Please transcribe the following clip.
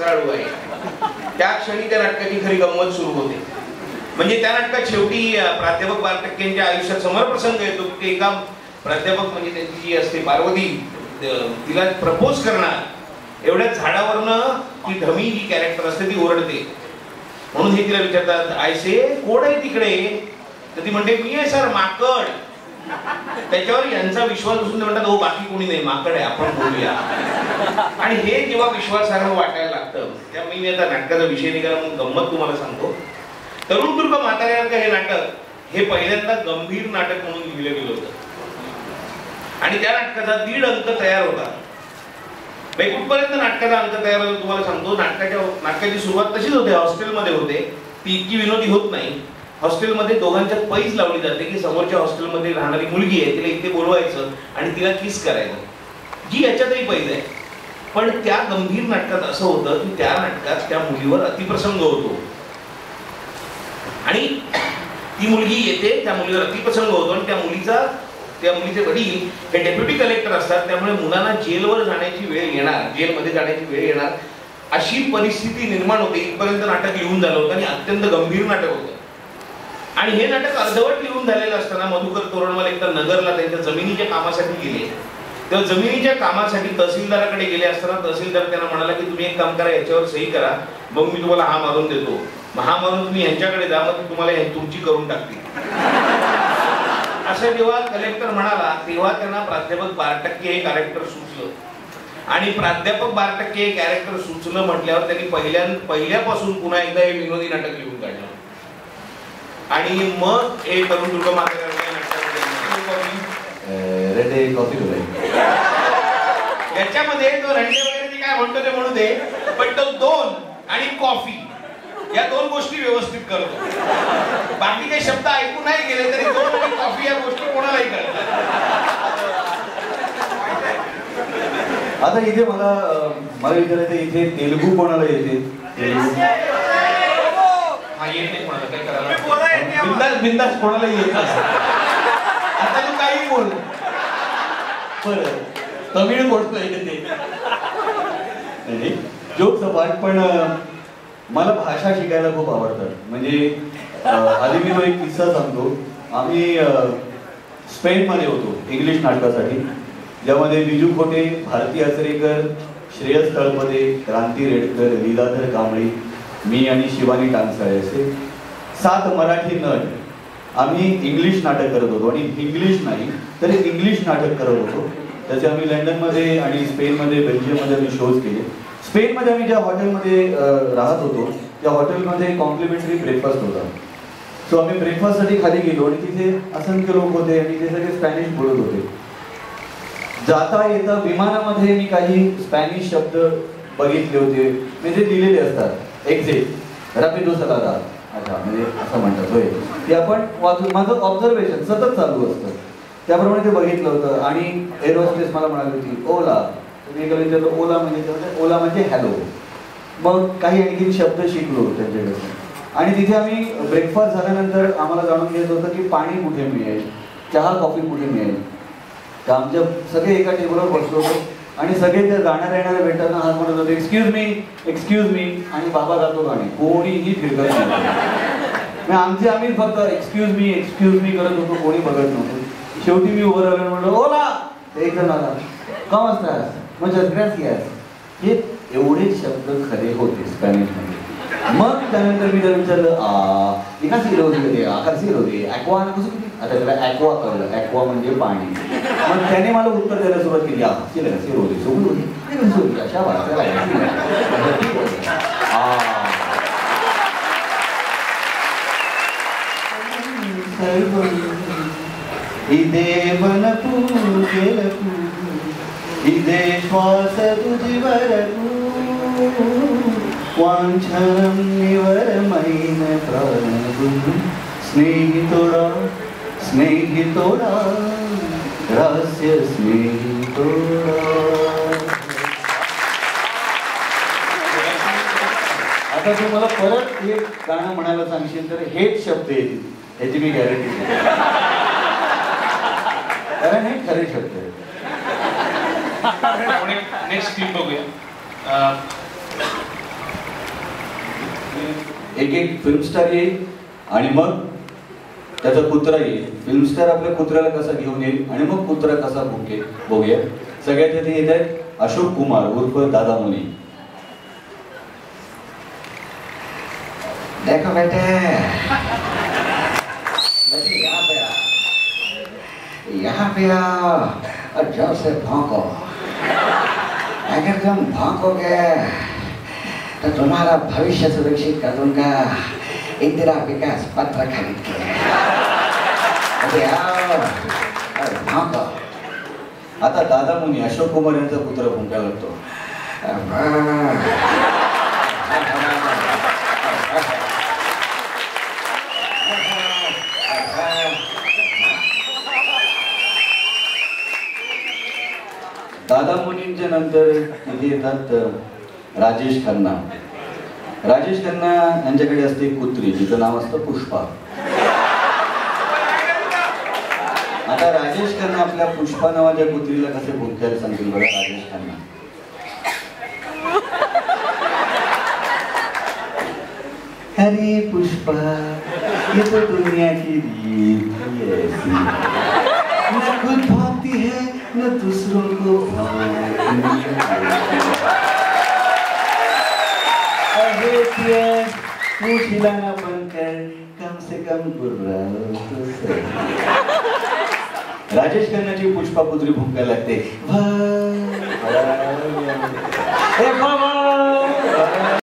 खेळाडू आहे. त्या क्षणी त्या नाटकाची खरी गंमत सुरू होते. म्हणजे त्या नाटकात शेवटी प्राध्यापक बारटक्केंच्या आयुष्यात समरप्रसंग येतो. की एका प्राध्यापक म्हणजे त्यांची जी असते पार्वती तिला प्रपोज करणार. एवढ्या झाडावरनं ती धमी जी कॅरेक्टर असते ती ओरडते. म्हणून हे तिला विचारतात आयसे कोण आहे तिकडे? तर ती म्हणते मी आहे सर माकड. त्याच्यावर यांचा विश्वास असून ते म्हणतात हो बाकी कोणी नाही माकड आहे आपण बोलूया. आणि हे जेव्हा विश्वासार्ह वाटायला लागतं त्या मी आता नाटकाचा विषय निघाला म्हणून गंमत तुम्हाला सांगतो. तरुण दुर्ग म्हाताऱ्यांचं हे नाटक हे पहिल्यांदा गंभीर नाटक म्हणून लिहिलं गेलं होतं. आणि त्या नाटकाचा दीड अंक तयार होता. म्हणजे कुठपर्यंत नाटकाचा अंक तयार होतो तुम्हाला सांगतो नाटकाच्या नाटकाची सुरुवात तशीच होते हॉस्टेलमध्ये होते. ती इतकी विनोदी होत नाही. हॉस्टेलमध्ये दोघांच्या पैज लावली जाते की समोरच्या हॉस्टेलमध्ये राहणारी मुलगी आहे तिला इथे बोलवायचं आणि तिला किस करायचं. जी याच्यातही पैज आहे. पण त्या गंभीर नाटकात असं होतं की त्या नाटकात त्या मुलीवर अतिप्रसंग होतो. आणि ती मुलगी येते त्या मुलीवर अतिप्रसंग होतो आणि त्या मुलीचा त्या मुलीचे वडील हे डेप्युटी कलेक्टर असतात त्यामुळे मुलांना जेलवर जाण्याची वेळ येणार जेलमध्ये जाण्याची वेळ येणार. अशी परिस्थिती निर्माण होते इथपर्यंत नाटक लिहून झालं होतं आणि अत्यंत गंभीर नाटक होतं. आणि हे नाटक अर्धवट लिहून झालेलं असताना मधुकर तोरणवाल एकदा नगरला त्यांच्या जमिनीच्या कामासाठी गेले. तेव्हा जमिनीच्या कामासाठी तहसीलदाराकडे गेले असताना तहसीलदार त्यांना म्हणाला की तुम्ही एक काम करा याच्यावर सही करा. मग मी तुम्हाला हा मारून देतो. मग हा मारून तुम्ही यांच्याकडे जा मग तुम्हाला तुमची करून टाकतील. असं जेव्हा कलेक्टर म्हणाला तेव्हा त्यांना प्राध्यापक बारा टक्के हे कॅरेक्टर सुचलं. आणि प्राध्यापक बारा टक्के हे कॅरेक्टर सुचलं म्हटल्यावर त्यांनी पहिल्या पहिल्यापासून पुन्हा एकदा हे विनोदी नाटक लिहून काढलं. आणि मग हे तरुण दुर्ग रेडे कॉफी करूया याच्यामध्ये तो रंडे वगैरे ते काय म्हणतो ते म्हणू दे पण तो दोन आणि कॉफी या दोन गोष्टी व्यवस्थित करतो. बाकी काही शब्द ऐकून नाही गेले तरी दोन आणि कॉफी या गोष्टी कोणालाही कळतात. आता इथे मला मला विचारायचं इथे तेलुगू कोणाला येते? तेलुगू? हा येत नाही कोणाला काय करायला बिंदास बिंदास कोणाला येत आता तू काही बोल. बरं. तमिळ बोलतोय ते? नाही जोक सपाट पण मला भाषा शिकायला खूप आवडतात म्हणजे आधी मी तो एक किस्सा सांगतो. आम्ही स्पेनमध्ये होतो इंग्लिश नाटकासाठी. ज्यामध्ये बिजू खोटे भारती आचरेकर श्रेयस तळपदे क्रांती रेडकर लीलाधर कांबळी मी आणि शिवानी टांगसाळे असे. सात मराठी नट आम्ही इंग्लिश नाटक करत होतो आणि इंग्लिश नाही तर इंग्लिश नाटक करत होतो. त्याचे आम्ही लंडनमध्ये आणि स्पेनमध्ये बेल्जियममध्ये आम्ही शोज केले. स्पेनमध्ये आम्ही ज्या हॉटेलमध्ये राहत होतो त्या हॉटेलमध्ये कॉम्प्लिमेंटरी ब्रेकफास्ट होता. सो आम्ही ब्रेकफास्टसाठी खाली गेलो आणि तिथे असंख्य लोक होते आणि ते सगळे स्पॅनिश बोलत होते. जाता येता विमानामध्ये मी काही स्पॅनिश शब्द बघितले होते. म्हणजे दिलेले असतात. एक्झिट रॅपिडो सलादा अच्छा म्हणजे असं म्हणतात होय. ते आपण वाचून माझं ऑब्झर्वेशन सतत चालू असतं. त्याप्रमाणे ते बघितलं होतं आणि एरोस्पेस मला म्हणाली होती ओला. तुम्ही एका विचारलं ओला म्हणजे म्हणजे ओला म्हणजे हॅलो मग काही आणखी शब्द शिकलो त्यांच्याकडे. आणि तिथे आम्ही ब्रेकफास्ट झाल्यानंतर आम्हाला जाणून घ्यायचं होतं की पाणी कुठे मिळेल? चहा कॉफी कुठे मिळेल? तर आमच्या सगळे एका टेबलवर बसलो होतो. आणि सगळे ते जाणाऱ्या येणाऱ्या भेटताना हात म्हणत होते एक्सक्यूज मी एक्सक्यूज मी आणि बाबा गातो गाणे. कोणीही फिरकत नाही. आमचे आम्ही फक्त एक्सक्यूज मी एक्सक्यूज मी करत होतो कोणी बघत नव्हतं. शेवटी मी उभं राहिलो म्हणलं ओला! ते एक जण आला. कम असतास म्हणजे ग्रॅसियास हे एवढे शब्द खरे होते स्पॅनिशमध्ये मग त्यानंतर मी त्याला विचारलं आ एका सिरो होते आकार सिरो होते? ॲक्वा कसं किती आता त्याला ॲक्वा कळलं. ॲक्वा म्हणजे पाणी. मग त्याने मला उत्तर द्यायला सुरुवात केली. हसतील हसीर होते. सोबत होती होती. अशा भाषा इदे मन श्वास तुझी वरकू निवर मैन प्राणगुण स्नेहितोडा स्नेहितोडा Gracias, mi आता तू मला परत एक गाणं म्हणायला सांगशील तर हेच शब्द येतील ह्याची मी गॅरंटी कारण हे खरे शब्द आहेत. नेक्स्ट क्लिप बघूया. एक एक फिल्म स्टार येईल आणि मग त्याचा कुत्रा येईल. फिल्मस्टार आपल्या कुत्र्याला कसा घेऊन येईल आणि मग कुत्रा कसा भुके बघूया सगळ्यात आधी येत आहेत अशोक कुमार उर्फ दादा मुनी. देखो बेटे. बेटे यहाँ पे आओ यहाँ पे आओ और जोर से भौंको अगर तुम भौंकोगे तो तुम्हारा भविष्य सुरक्षित कर दूंगा. इंदिरा विकास पत्र खरीद के. आता दादा मुनी अशोक कुमार यांचा पुत्र भुंकायला करतो. दादा मुनींच्या नंतर इथे येतात राजेश खन्ना. राजेश खन्ना यांच्याकडे असते पुत्री कुत्री जिचं नाव असतं पुष्पा. आता राजेश खन्ना आपल्या पुष्पा नावाच्या कुत्रीला कसे भुंकायला सांगतील बघा राजेश खन्ना अरे पुष्पा ये तो दुनिया की ही ऐसी न खुद भागती है न दूसरों को। अरे पिया, पूछ हिलाना बंद कर कम से कम गुर्राओ तो सही. राजेश खन्नाची पुष्पा पुत्री भुंकायला लागते